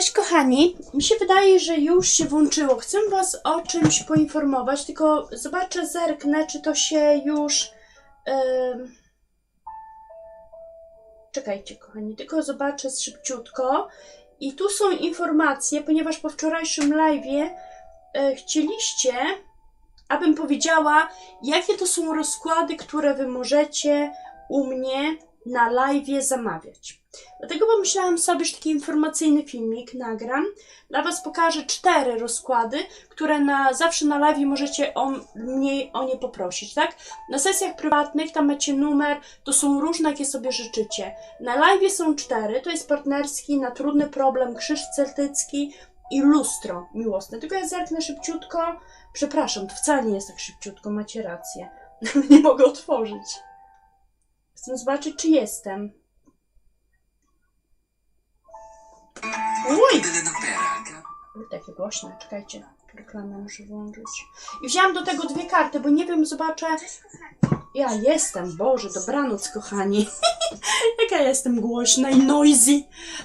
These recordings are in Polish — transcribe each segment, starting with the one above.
Cześć kochani, mi się wydaje, że już się włączyło. Chcę Was o czymś poinformować, tylko zobaczę, zerknę, czy to się już. em, Czekajcie, kochani, tylko zobaczę szybciutko. I tu są informacje, ponieważ po wczorajszym live'ie e, chcieliście, abym powiedziała, jakie to są rozkłady, które Wy możecie u mnie na live'ie zamawiać. Dlatego pomyślałam sobie, że taki informacyjny filmik nagram. Dla Was pokażę cztery rozkłady, które na, zawsze na live możecie o, mnie o nie poprosić, tak? Na sesjach prywatnych tam macie numer, to są różne, jakie sobie życzycie. Na live są cztery, to jest partnerski, na trudny problem, krzyż celtycki i lustro miłosne. Tylko ja zerknę szybciutko. Przepraszam, to wcale nie jest tak szybciutko, macie rację. nie mogę otworzyć. Chcę zobaczyć, czy jestem. Uj! Oj, Takie głośne, czekajcie. Reklamę muszę włączyć. I wzięłam do tego dwie karty, bo nie wiem, zobaczę. Ja jestem, Boże, dobranoc, kochani. Jaka ja jestem głośna i noisy.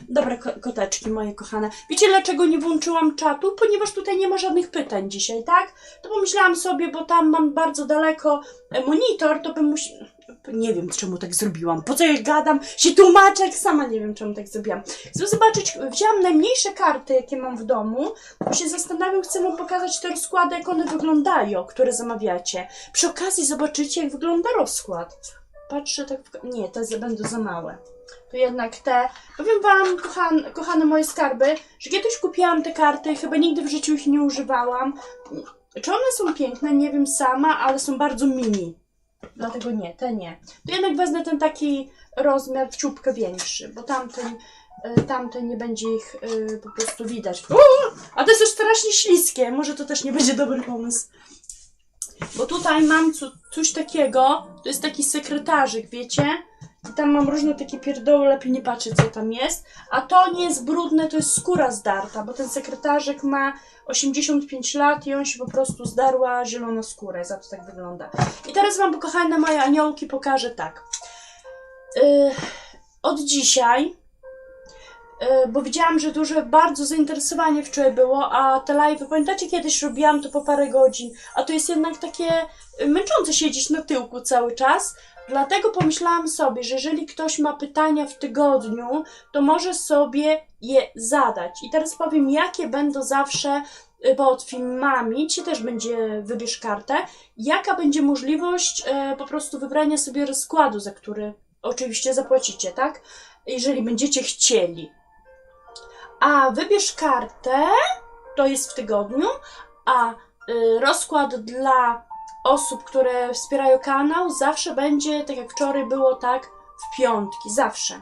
Dobra, ko- koteczki moje kochane. Wiecie, dlaczego nie włączyłam czatu? Ponieważ tutaj nie ma żadnych pytań dzisiaj, tak? To pomyślałam sobie, bo tam mam bardzo daleko monitor, to bym musiała... Nie wiem, czemu tak zrobiłam. Po co ja gadam? Się tłumaczę, jak sama nie wiem, czemu tak zrobiłam. Chcę zobaczyć, wzięłam najmniejsze karty, jakie mam w domu, bo się zastanawiam, chcę wam pokazać te rozkłady, jak one wyglądają, które zamawiacie. Przy okazji zobaczycie, jak wygląda rozkład. Patrzę tak, w... nie, te będą za małe. To jednak te, powiem wam, kochan, kochane moje skarby, że kiedyś kupiłam te karty, chyba nigdy w życiu ich nie używałam. Czy one są piękne? Nie wiem sama, ale są bardzo mini. Dlatego nie, te nie. To jednak wezmę ten taki rozmiar w ciupkę większy, bo tamten, y, tamten nie będzie ich y, po prostu widać. Uuu, a to jest strasznie śliskie, może to też nie będzie dobry pomysł. Bo tutaj mam co, coś takiego, to jest taki sekretarzyk, wiecie? I tam mam różne takie pierdoły, lepiej nie patrzeć co tam jest. A to nie jest brudne, to jest skóra zdarta, bo ten sekretarzyk ma 85 lat i on się po prostu zdarła zieloną skórę, za to tak wygląda. I teraz wam, kochane moje aniołki, pokażę tak. Yy, od dzisiaj, bo widziałam, że duże bardzo zainteresowanie wczoraj było, a te live, pamiętacie kiedyś robiłam to po parę godzin, a to jest jednak takie yy, męczące siedzieć na tyłku cały czas. Dlatego pomyślałam sobie, że jeżeli ktoś ma pytania w tygodniu, to może sobie je zadać. I teraz powiem, jakie będą zawsze pod filmami, ci też będzie wybierz kartę, jaka będzie możliwość e, po prostu wybrania sobie rozkładu, za który oczywiście zapłacicie, tak? Jeżeli będziecie chcieli. A wybierz kartę, to jest w tygodniu, a y, rozkład dla osób, które wspierają kanał, zawsze będzie, tak jak wczoraj było, tak w piątki, zawsze.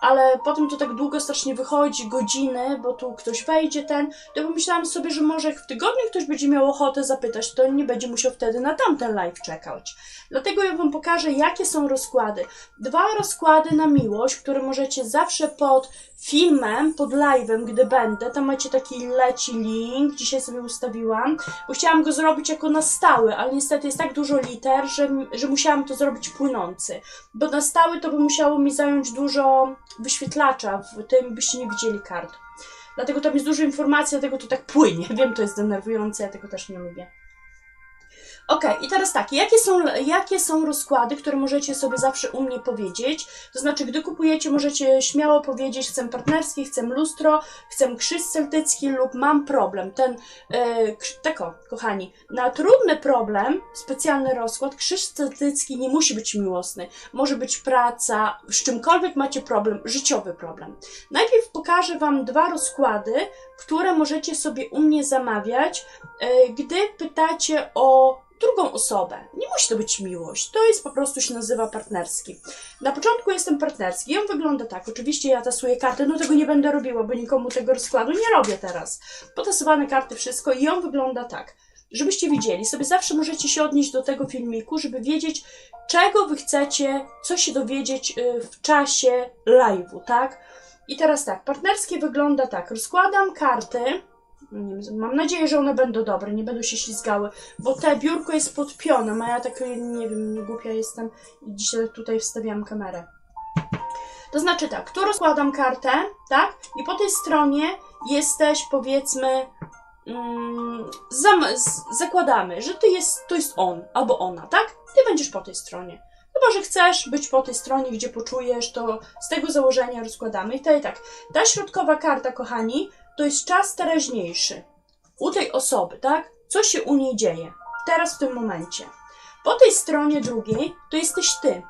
Ale potem to tak długo strasznie wychodzi, godziny, bo tu ktoś wejdzie, ten. To pomyślałam sobie, że może jak w tygodniu ktoś będzie miał ochotę zapytać, to nie będzie musiał wtedy na tamten live czekać. Dlatego ja Wam pokażę, jakie są rozkłady. Dwa rozkłady na miłość, które możecie zawsze pod filmem, pod live'em, gdy będę. Tam macie taki leci link, dzisiaj sobie ustawiłam, bo chciałam go zrobić jako na stały, ale niestety jest tak dużo liter, że, że musiałam to zrobić płynący. Bo na stały to by musiało mi zająć dużo wyświetlacza w tym, byście nie widzieli kart. Dlatego tam jest dużo informacji, dlatego to tak płynie. Wiem, to jest denerwujące, ja tego też nie lubię. Okej, i teraz tak, jakie są, jakie są rozkłady, które możecie sobie zawsze u mnie powiedzieć? To znaczy, gdy kupujecie, możecie śmiało powiedzieć, chcę partnerski, chcę lustro, chcę krzyż celtycki lub mam problem. Ten, e, krz- tako, kochani, na trudny problem, specjalny rozkład, krzyż celtycki nie musi być miłosny. Może być praca, z czymkolwiek macie problem, życiowy problem. Najpierw pokażę Wam dwa rozkłady, które możecie sobie u mnie zamawiać, e, gdy pytacie o drugą osobę. Nie musi to być miłość, to jest po prostu się nazywa partnerski. Na początku jestem partnerski i on wygląda tak. Oczywiście ja tasuję karty, no tego nie będę robiła, bo nikomu tego rozkładu nie robię teraz. Potasowane karty, wszystko i on wygląda tak. Żebyście widzieli, sobie zawsze możecie się odnieść do tego filmiku, żeby wiedzieć, czego wy chcecie, co się dowiedzieć y, w czasie live'u, tak? I teraz tak, partnerskie wygląda tak. Rozkładam karty. Mam nadzieję, że one będą dobre, nie będą się ślizgały, bo te biurko jest pod pionem, a ja tak, nie wiem, głupia jestem i dzisiaj tutaj wstawiam kamerę. To znaczy tak, tu rozkładam kartę, tak? I po tej stronie jesteś powiedzmy mm, zakładamy, że ty jest, to jest on albo ona, tak? Ty będziesz po tej stronie. Chyba, że chcesz być po tej stronie, gdzie poczujesz, to z tego założenia rozkładamy. I tutaj tak, ta środkowa karta, kochani, to jest czas teraźniejszy. U tej osoby, tak? Co się u niej dzieje? Teraz, w tym momencie. Po tej stronie drugiej to jesteś ty.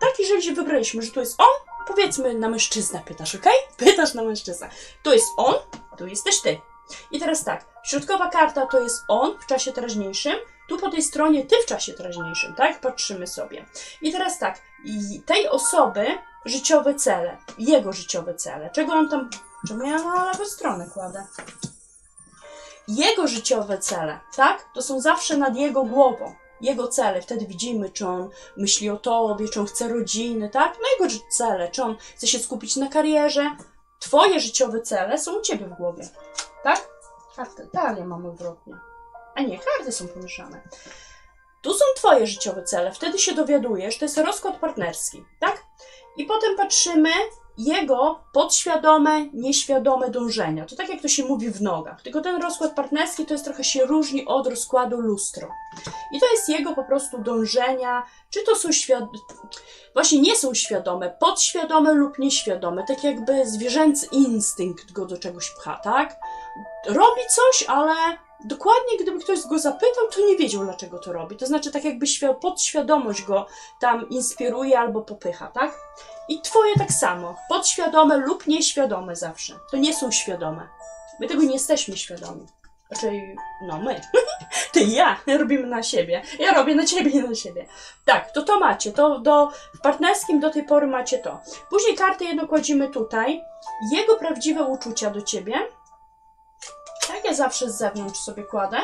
Tak, jeżeli się wybraliśmy, że tu jest on, powiedzmy na mężczyznę pytasz, ok? Pytasz na mężczyznę. To jest on, tu jesteś ty. I teraz tak, środkowa karta to jest on w czasie teraźniejszym, tu po tej stronie ty w czasie teraźniejszym, tak? Patrzymy sobie. I teraz tak, tej osoby życiowe cele, jego życiowe cele, czego on tam, czemu ja na lewą stronę kładę? Jego życiowe cele, tak? To są zawsze nad jego głową. Jego cele, wtedy widzimy, czy on myśli o tobie, czy on chce rodziny, tak? No jego cele, czy on chce się skupić na karierze. Twoje życiowe cele są u ciebie w głowie, tak? Karty, dalej mamy odwrotnie. A nie, karty są pomieszane. Tu są twoje życiowe cele, wtedy się dowiadujesz, to jest rozkład partnerski, tak? I potem patrzymy jego podświadome, nieświadome dążenia. To tak jak to się mówi w nogach. Tylko ten rozkład partnerski to jest trochę się różni od rozkładu lustro. I to jest jego po prostu dążenia, czy to są świadome, właśnie nie są świadome, podświadome lub nieświadome, tak jakby zwierzęcy instynkt go do czegoś pcha, tak? Robi coś, ale dokładnie gdyby ktoś go zapytał, to nie wiedział dlaczego to robi. To znaczy tak jakby świ- podświadomość go tam inspiruje albo popycha, tak? I twoje tak samo, podświadome lub nieświadome zawsze. To nie są świadome. My tego nie jesteśmy świadomi. Znaczy, no my. Ty i ja robimy na siebie. Ja robię na ciebie i na siebie. Tak, to to macie. To do, w partnerskim do tej pory macie to. Później kartę jedno kładziemy tutaj. Jego prawdziwe uczucia do ciebie. Ja zawsze z zewnątrz sobie kładę.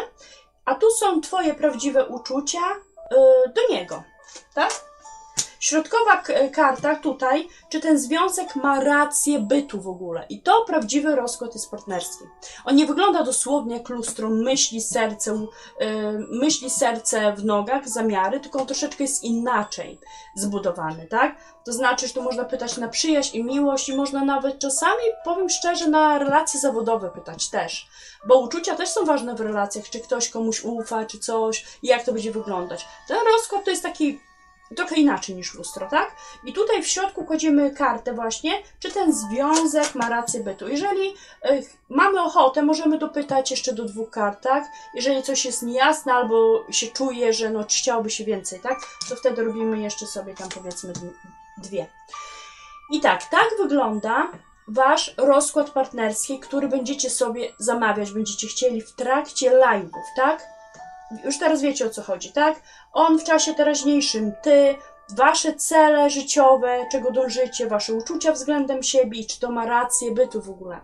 A tu są twoje prawdziwe uczucia yy, do niego. Tak? Środkowa karta tutaj, czy ten związek ma rację bytu w ogóle. I to prawdziwy rozkład jest partnerski. On nie wygląda dosłownie jak lustro, myśli serce, yy, myśli serce w nogach, zamiary, tylko on troszeczkę jest inaczej zbudowany, tak? To znaczy, że tu można pytać na przyjaźń i miłość i można nawet czasami, powiem szczerze, na relacje zawodowe pytać też. Bo uczucia też są ważne w relacjach, czy ktoś komuś ufa, czy coś, i jak to będzie wyglądać. Ten rozkład to jest taki trochę inaczej niż lustro, tak? I tutaj w środku kładziemy kartę właśnie, czy ten związek ma rację bytu. Jeżeli y, mamy ochotę, możemy dopytać jeszcze do dwóch kart, tak? Jeżeli coś jest niejasne albo się czuje, że no chciałoby się więcej, tak? To wtedy robimy jeszcze sobie tam powiedzmy dwie. I tak, tak wygląda Wasz rozkład partnerski, który będziecie sobie zamawiać, będziecie chcieli w trakcie live'ów, tak? Już teraz wiecie o co chodzi, tak? On w czasie teraźniejszym, ty, wasze cele życiowe, czego dążycie, wasze uczucia względem siebie czy to ma rację bytu w ogóle.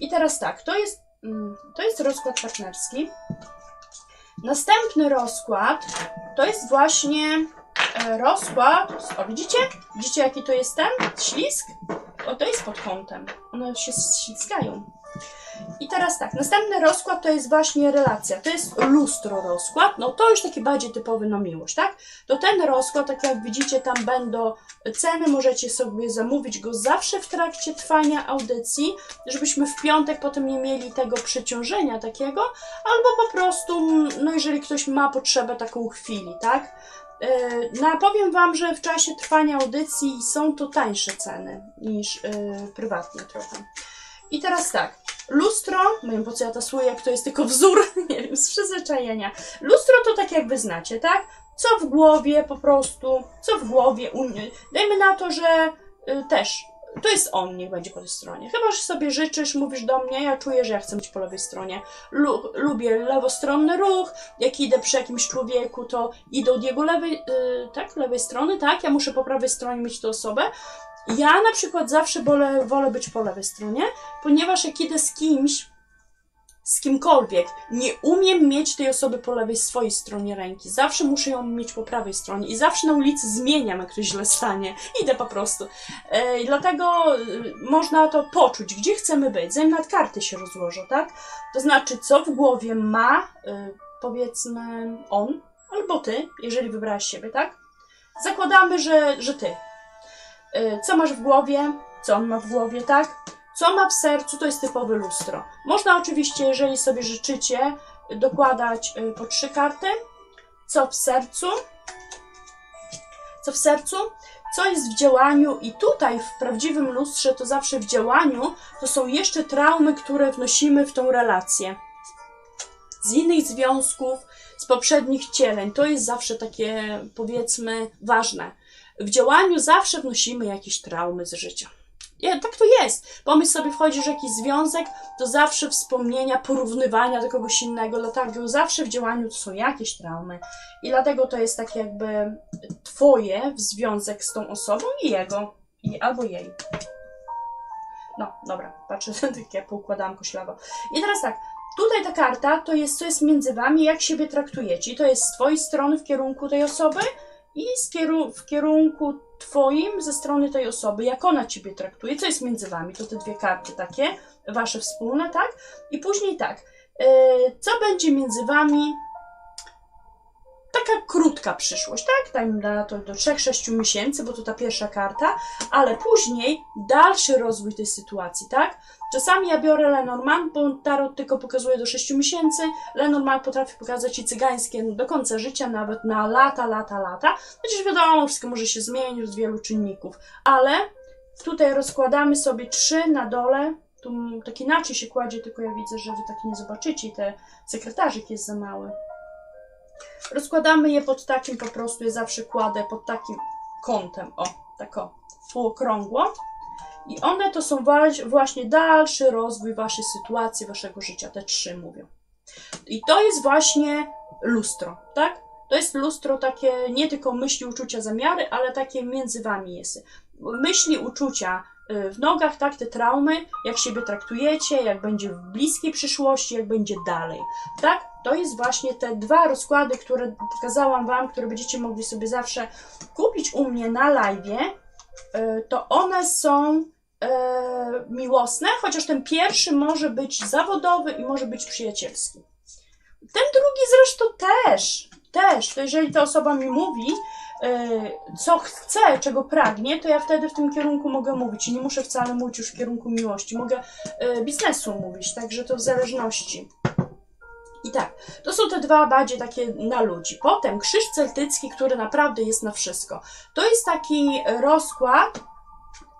I teraz tak, to jest, mm, to jest rozkład partnerski. Następny rozkład to jest właśnie e, rozkład. O, widzicie? Widzicie, jaki to jest ten ślizg? O, to jest pod kątem. One się ślizgają. I teraz tak, następny rozkład to jest właśnie relacja. To jest lustro rozkład. No to już taki bardziej typowy na miłość, tak? To ten rozkład, tak jak widzicie, tam będą ceny, możecie sobie zamówić go zawsze w trakcie trwania audycji, żebyśmy w piątek potem nie mieli tego przeciążenia takiego, albo po prostu, no jeżeli ktoś ma potrzebę taką chwili, tak? Yy, No powiem Wam, że w czasie trwania audycji są to tańsze ceny niż yy, prywatnie trochę. I teraz tak, lustro, nie wiem po co ja tasuję, jak to jest tylko wzór, nie wiem, z przyzwyczajenia. Lustro to tak jak Wy znacie, tak? Co w głowie po prostu, co w głowie. Dajmy na to, że y, też, to jest on, niech będzie po tej stronie. Chyba, że sobie życzysz, mówisz do mnie, ja czuję, że ja chcę być po lewej stronie. Lu, lubię lewostronny ruch, jak idę przy jakimś człowieku, to idę od jego lewej, y, tak, lewej strony, tak? Ja muszę po prawej stronie mieć tę osobę. Ja na przykład zawsze wolę, wolę być po lewej stronie, ponieważ jak idę z kimś, z kimkolwiek, nie umiem mieć tej osoby po lewej swojej stronie ręki. Zawsze muszę ją mieć po prawej stronie i zawsze na ulicy zmieniam, jak ktoś źle stanie. Idę po prostu. E, dlatego y, można to poczuć, gdzie chcemy być, zanim nawet karty się rozłożą, tak? To znaczy, co w głowie ma, y, powiedzmy, on albo ty, jeżeli wybrałaś siebie, tak? Zakładamy, że, że ty. Y, Co masz w głowie, co on ma w głowie, tak? Co ma w sercu, to jest typowe lustro. Można oczywiście, jeżeli sobie życzycie, dokładać y, po trzy karty. Co w sercu? Co w sercu? Co jest w działaniu? I tutaj w prawdziwym lustrze, to zawsze w działaniu, to są jeszcze traumy, które wnosimy w tą relację. Z innych związków, z poprzednich wcieleń. To jest zawsze takie, powiedzmy, ważne. W działaniu zawsze wnosimy jakieś traumy z życia. Nie, tak to jest. Pomyśl sobie, wchodzisz w jakiś związek, to zawsze wspomnienia, porównywania do kogoś innego, dlatego zawsze w działaniu są jakieś traumy. I dlatego to jest takie jakby twoje w związek z tą osobą i jego, i, albo jej. No, dobra, patrzę, tak jak poukładałam koślawo. I teraz tak, tutaj ta karta to jest, co jest między wami, jak siebie traktujecie. I to jest z twojej strony w kierunku tej osoby i w kierunku twoim ze strony tej osoby, jak ona ciebie traktuje, co jest między wami. To te dwie karty takie, wasze wspólne, tak? I później tak, yy, co będzie między wami taka krótka przyszłość, tak? Tam na to do 3-6 miesięcy, bo to ta pierwsza karta, ale później dalszy rozwój tej sytuacji, tak? Czasami ja biorę Lenormand, bo tarot tylko pokazuje do 6 miesięcy. Lenormand potrafi pokazać i cygańskie do końca życia, nawet na lata, lata, lata. Chociaż wiadomo, wszystko może się zmienić z wielu czynników, ale tutaj rozkładamy sobie trzy na dole. Tu tak inaczej się kładzie, tylko ja widzę, że wy tak nie zobaczycie. i Te sekretarzyk jest za mały. Rozkładamy je pod takim po prostu, ja zawsze kładę pod takim kątem, o, tak o, półokrągło. I one to są właśnie dalszy rozwój waszej sytuacji, waszego życia, te trzy mówią. I to jest właśnie lustro, tak? To jest lustro takie nie tylko myśli, uczucia, zamiary, ale takie między wami jest. Myśli, uczucia y, w nogach, tak, te traumy, jak siebie traktujecie, jak będzie w bliskiej przyszłości, jak będzie dalej, tak? To jest właśnie te dwa rozkłady, które pokazałam wam, które będziecie mogli sobie zawsze kupić u mnie na live'ie. Y, To one są e, miłosne, chociaż ten pierwszy może być zawodowy i może być przyjacielski. Ten drugi zresztą też, też, to jeżeli ta osoba mi mówi, e, co chce, czego pragnie, to ja wtedy w tym kierunku mogę mówić. I nie muszę wcale mówić już w kierunku miłości. Mogę e, biznesu mówić, także to w zależności. I tak, to są te dwa bardziej takie na ludzi. Potem krzyż celtycki, który naprawdę jest na wszystko. To jest taki rozkład,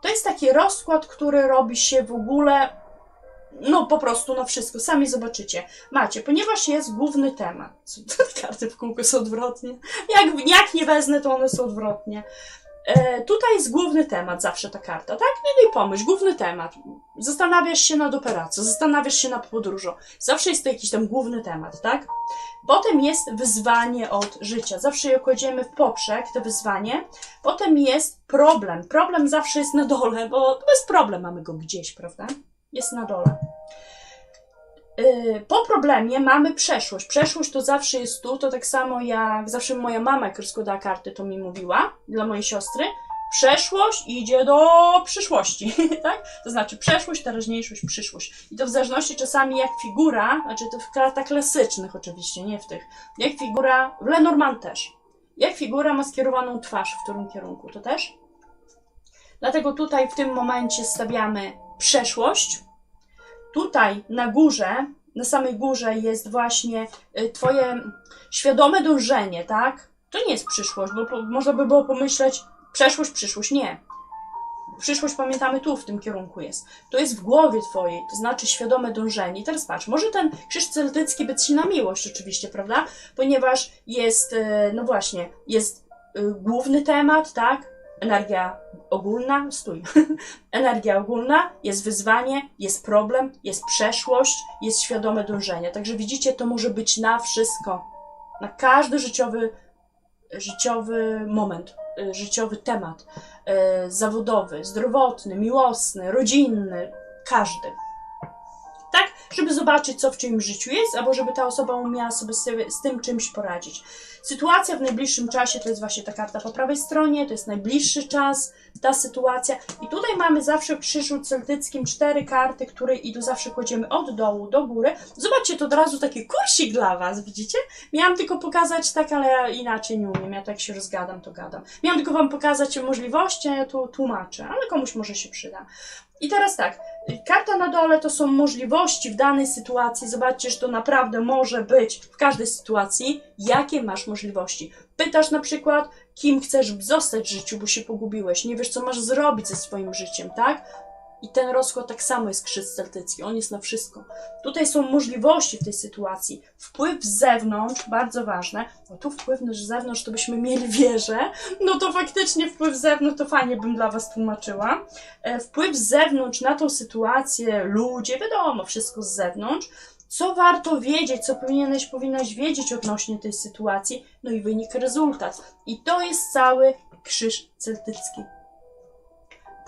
to jest taki rozkład, który robi się w ogóle, no po prostu na wszystko. Sami zobaczycie. Macie, ponieważ jest główny temat. Karty w kółko są odwrotnie. Jak, jak nie wezmę, to one są odwrotnie. E, tutaj jest główny temat, zawsze ta karta, tak? No i pomyśl, główny temat. Zastanawiasz się nad operacją, zastanawiasz się nad podróżą. Zawsze jest to jakiś tam główny temat, tak? Potem jest wyzwanie od życia. Zawsze je kładziemy w poprzek, to wyzwanie. Potem jest problem. Problem zawsze jest na dole, bo jest problem, mamy go gdzieś, prawda? Jest na dole. Yy, Po problemie mamy przeszłość. Przeszłość to zawsze jest tu, to tak samo jak zawsze moja mama, jak rozkładała karty, to mi mówiła dla mojej siostry. Przeszłość idzie do przyszłości, tak? To znaczy przeszłość, teraźniejszość, przyszłość. I to w zależności czasami jak figura, znaczy to w kartach klasycznych oczywiście, nie w tych, jak figura, w Lenormand też. Jak figura ma skierowaną twarz, w którym kierunku, to też? Dlatego tutaj w tym momencie stawiamy przeszłość. Tutaj na górze, na samej górze jest właśnie y, Twoje świadome dążenie, tak? To nie jest przyszłość, bo po, można by było pomyśleć przeszłość, przyszłość. Nie. Przyszłość pamiętamy tu, w tym kierunku jest. To jest w głowie Twojej, to znaczy świadome dążenie. I teraz patrz, może ten krzyż celtycki być na miłość oczywiście, prawda? Ponieważ jest, y, no właśnie, jest y, główny temat, tak? Energia ogólna, stój. Energia ogólna, jest wyzwanie, jest problem, jest przeszłość, jest świadome dążenie. Także widzicie, to może być na wszystko. Na każdy życiowy, życiowy moment, y, życiowy temat. y, Zawodowy, zdrowotny, miłosny, rodzinny, każdy. Żeby zobaczyć, co w czyimś życiu jest, albo żeby ta osoba umiała sobie z, tym- czymś poradzić. Sytuacja w najbliższym czasie to jest właśnie ta karta po prawej stronie, to jest najbliższy czas, ta sytuacja. I tutaj mamy zawsze w krzyżu celtyckim cztery karty, które idą zawsze kładziemy od dołu do góry. Zobaczcie, to od razu taki kursik dla Was, widzicie? Miałam tylko pokazać tak, ale ja inaczej nie umiem. Ja tak się rozgadam, to gadam. Miałam tylko Wam pokazać możliwości, a ja tu tłumaczę, ale komuś może się przyda. I teraz tak, karta na dole to są możliwości w danej sytuacji. Zobaczcie, że to naprawdę może być w każdej sytuacji. Jakie masz możliwości? Pytasz na przykład, kim chcesz zostać w życiu, bo się pogubiłeś, nie wiesz, co masz zrobić ze swoim życiem, tak? I ten rozkład tak samo jest krzyż celtycki, on jest na wszystko. Tutaj są możliwości w tej sytuacji. Wpływ z zewnątrz, bardzo ważne. No tu wpływ z zewnątrz, to byśmy mieli wieżę. No to faktycznie wpływ z zewnątrz, to fajnie bym dla Was tłumaczyła. E, Wpływ z zewnątrz na tą sytuację, ludzie, wiadomo, wszystko z zewnątrz. Co warto wiedzieć, co powinieneś, powinnaś wiedzieć odnośnie tej sytuacji, no i wynik, rezultat. I to jest cały krzyż celtycki.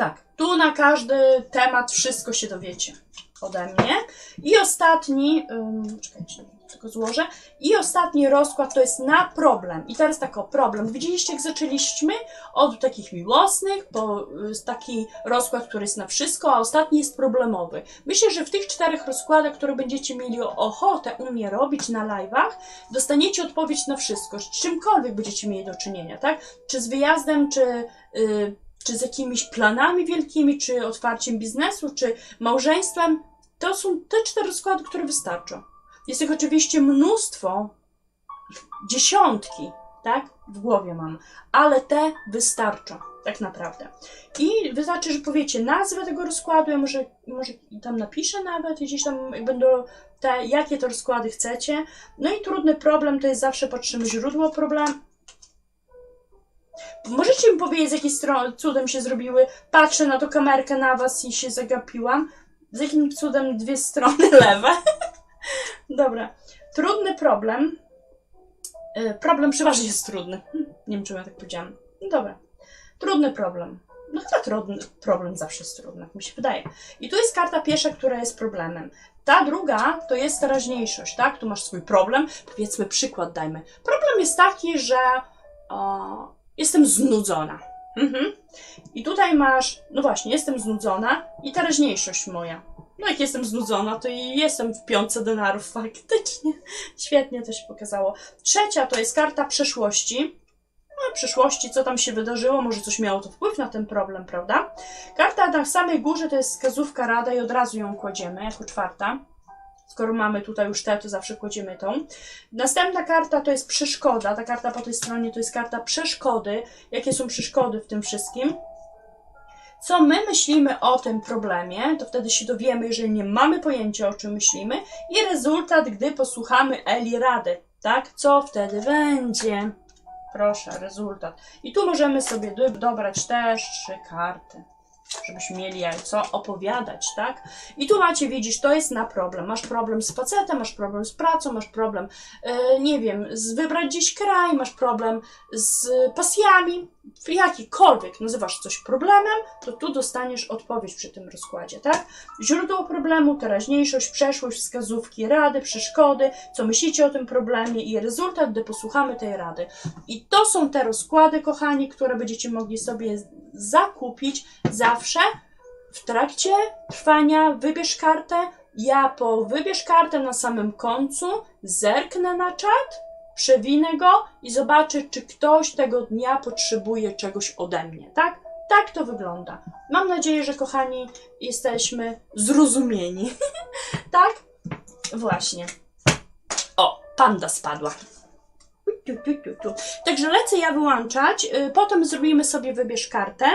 Tak, tu na każdy temat wszystko się dowiecie ode mnie. I ostatni, um, czekajcie, tylko złożę. I ostatni rozkład to jest na problem. I teraz tak o problem. Widzieliście, jak zaczęliśmy od takich miłosnych, po y, taki rozkład, który jest na wszystko, a ostatni jest problemowy. Myślę, że w tych czterech rozkładach, które będziecie mieli ochotę u mnie robić na live'ach, dostaniecie odpowiedź na wszystko. Z czymkolwiek będziecie mieli do czynienia, tak? Czy z wyjazdem, czy. y, czy z jakimiś planami wielkimi, czy otwarciem biznesu, czy małżeństwem, to są te cztery rozkłady, które wystarczą. Jest ich oczywiście mnóstwo, dziesiątki, tak? W głowie mam, ale te wystarczą, tak naprawdę. I wystarczy, że powiecie nazwę tego rozkładu, ja może, może tam napiszę nawet, gdzieś tam będą te, jakie to rozkłady chcecie. No i trudny problem to jest zawsze patrzymy źródło problemu. Możecie mi powiedzieć, z jakiej strony cudem się zrobiły? Patrzę na tą kamerkę na was i się zagapiłam. Z jakim cudem dwie strony lewe? Dobra. Trudny problem. Y, Problem przeważnie jest trudny. Nie wiem, czemu ja tak powiedziałam. No dobra. Trudny problem. No chyba trudny problem zawsze jest trudny, mi się wydaje. I tu jest karta pierwsza, która jest problemem. Ta druga to jest teraźniejszość, tak? Tu masz swój problem. Powiedzmy przykład dajmy. Problem jest taki, że o, jestem znudzona. Mhm. I tutaj masz, no właśnie, jestem znudzona i teraźniejszość moja. No jak jestem znudzona, to i jestem w piątce denarów faktycznie. Świetnie to się pokazało. Trzecia to jest karta przeszłości. No, przyszłości, co tam się wydarzyło, może coś miało to wpływ na ten problem, prawda? Karta na samej górze to jest wskazówka rada i od razu ją kładziemy jako czwarta. Skoro mamy tutaj już tę, to zawsze kładziemy tą. Następna karta to jest przeszkoda. Ta karta po tej stronie to jest karta przeszkody. Jakie są przeszkody w tym wszystkim? Co my myślimy o tym problemie, to wtedy się dowiemy, jeżeli nie mamy pojęcia o czym myślimy. I rezultat, gdy posłuchamy Eli rady. Tak? Co wtedy będzie? Proszę, rezultat. I tu możemy sobie do- dobrać też trzy karty, żebyśmy mieli jak co opowiadać, tak? I tu macie, widzisz, to jest na problem. Masz problem z facetem, masz problem z pracą, masz problem, e, nie wiem, z wybrać gdzieś kraj, masz problem z pasjami, jakikolwiek nazywasz coś problemem, to tu dostaniesz odpowiedź przy tym rozkładzie, tak? Źródło problemu, teraźniejszość, przeszłość, wskazówki, rady, przeszkody, co myślicie o tym problemie i rezultat, gdy posłuchamy tej rady. I to są te rozkłady, kochani, które będziecie mogli sobie zakupić zawsze w trakcie trwania. Wybierz kartę. Ja po wybierz kartę na samym końcu zerknę na czat, przewinę go i zobaczę, czy ktoś tego dnia potrzebuje czegoś ode mnie, tak? Tak to wygląda. Mam nadzieję, że kochani, jesteśmy zrozumieni. tak? Właśnie. O, panda spadła. Tu, tu, tu, tu. Także lecę ja wyłączać. y, Potem zrobimy sobie wybierz kartę.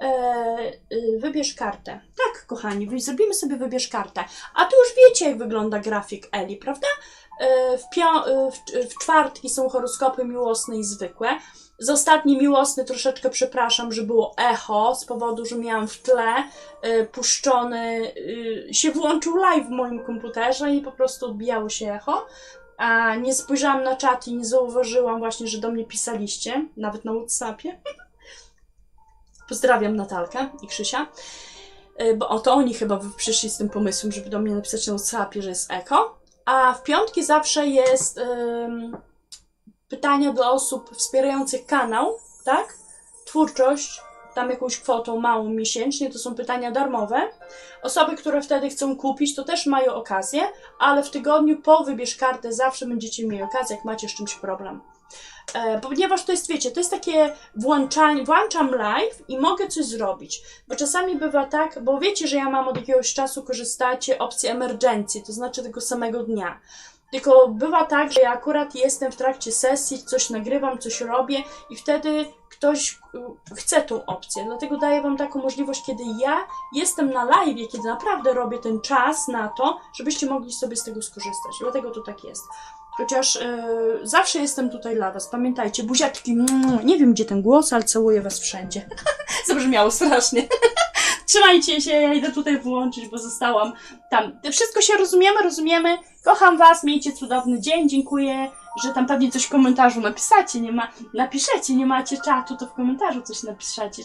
E, y, Wybierz kartę. Tak, kochani, zrobimy sobie wybierz kartę. A tu już wiecie, jak wygląda grafik Eli, prawda? E, W, e, w, w czwartki są horoskopy miłosne i zwykłe. Z ostatni miłosny troszeczkę przepraszam, że było echo z powodu, że miałam w tle e, puszczony, e, się włączył live w moim komputerze i po prostu odbijało się echo. A nie spojrzałam na czat i nie zauważyłam właśnie, że do mnie pisaliście, nawet na Whatsappie. Pozdrawiam Natalkę i Krzysia. Y, Bo oto oni chyba przyszli z tym pomysłem, żeby do mnie napisać na Whatsappie, że jest eko. A w piątki zawsze jest ym, pytania do osób wspierających kanał, tak? Twórczość, tam jakąś kwotą małą miesięcznie, to są pytania darmowe. Osoby, które wtedy chcą kupić, to też mają okazję, ale w tygodniu po wybierz kartę zawsze będziecie mieli okazję, jak macie z czymś problem. E, ponieważ to jest, wiecie, to jest takie włączanie, włączam live i mogę coś zrobić. Bo czasami bywa tak, bo wiecie, że ja mam od jakiegoś czasu korzystacie opcji emergency, to znaczy tego samego dnia. Tylko bywa tak, że ja akurat jestem w trakcie sesji, coś nagrywam, coś robię i wtedy ktoś y, chce tą opcję. Dlatego daję Wam taką możliwość, kiedy ja jestem na live, kiedy naprawdę robię ten czas na to, żebyście mogli sobie z tego skorzystać. Dlatego to tak jest. Chociaż y, zawsze jestem tutaj dla Was. Pamiętajcie, buziaczki, nie wiem gdzie ten głos, ale całuję Was wszędzie. Zabrzmiało strasznie. Trzymajcie się, ja idę tutaj wyłączyć, bo zostałam tam. Wszystko się rozumiemy, rozumiemy. Kocham Was, miejcie cudowny dzień, dziękuję, że tam pewnie coś w komentarzu napisacie, nie ma, napiszecie, nie macie czatu, to w komentarzu coś napiszecie.